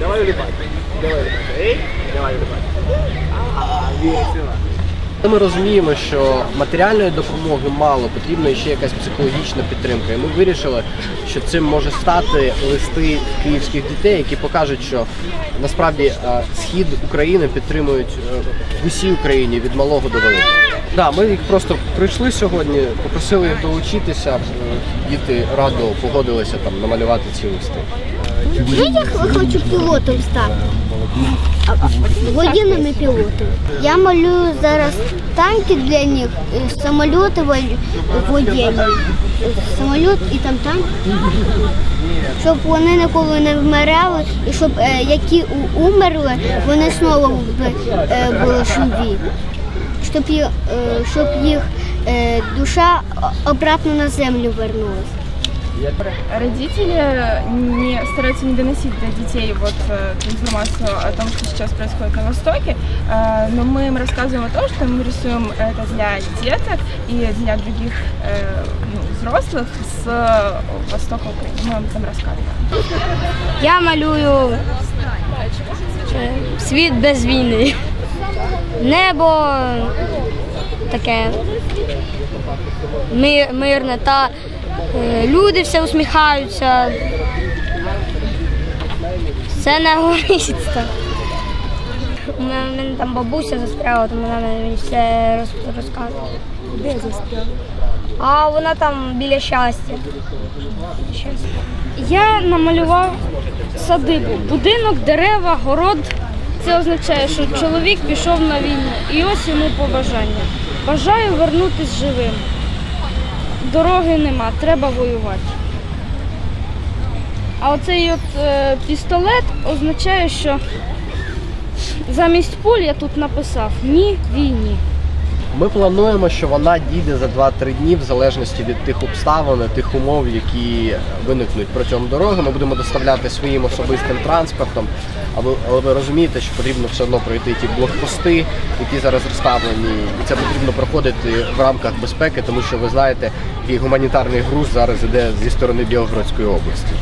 Давай улипать. Давай улипать. Давай улипать. Ми розуміємо, що матеріальної допомоги мало, потрібна ще якась психологічна підтримка. І ми вирішили, що цим може стати листи київських дітей, які покажуть, що насправді е, схід України підтримують е, в усій Україні від малого до великого. Да, ми їх просто прийшли сьогодні, попросили їх долучитися. Е, діти радо погодилися там намалювати ці листи. Я хочу пілотом стати. Воєнними пілотами. Я малюю зараз танки для них, е, самоліти воєнні. Самоліт і там танк. Щоб вони ніколи не вмирали, і щоб е, які умерли, вони знову е, були живі. Щоб їх, душа обратно на землю вернулась. Родители не стараются не доносить до детей вот э, эту информацию о том, что сейчас происходит на Востоке, э, но мы им рассказываем о том, что мы рисуем это для деток и для других э, ну, взрослых с Востока Украины. Мы вам там рассказываем. Я малюю е, світ без війни. Небо таке ми- мирне та е, люди все усміхаються. Все не говориться. У мене, там бабуся застряла, тому вона мені все роз- розказує. Де застряла? А вона там біля. Щастя. Я намалював садибу, будинок, дерева, город. Це означає, що чоловік пішов на війну. І ось йому побажання. Бажаю вернутися живим. Дороги нема, треба воювати. А оцей от е, пістолет означає, що замість пуль я тут написав ні війні. Ми плануємо, що вона дійде за 2-3 дні в залежності від тих обставин, тих умов, які виникнуть протягом дороги. Ми будемо доставляти своїм особистим транспортом. Але ви розумієте, що потрібно все одно пройти ті блокпости, які зараз розставлені, і це потрібно проходити в рамках безпеки, тому що ви знаєте, який гуманітарний груз зараз іде зі сторони Білгородської області.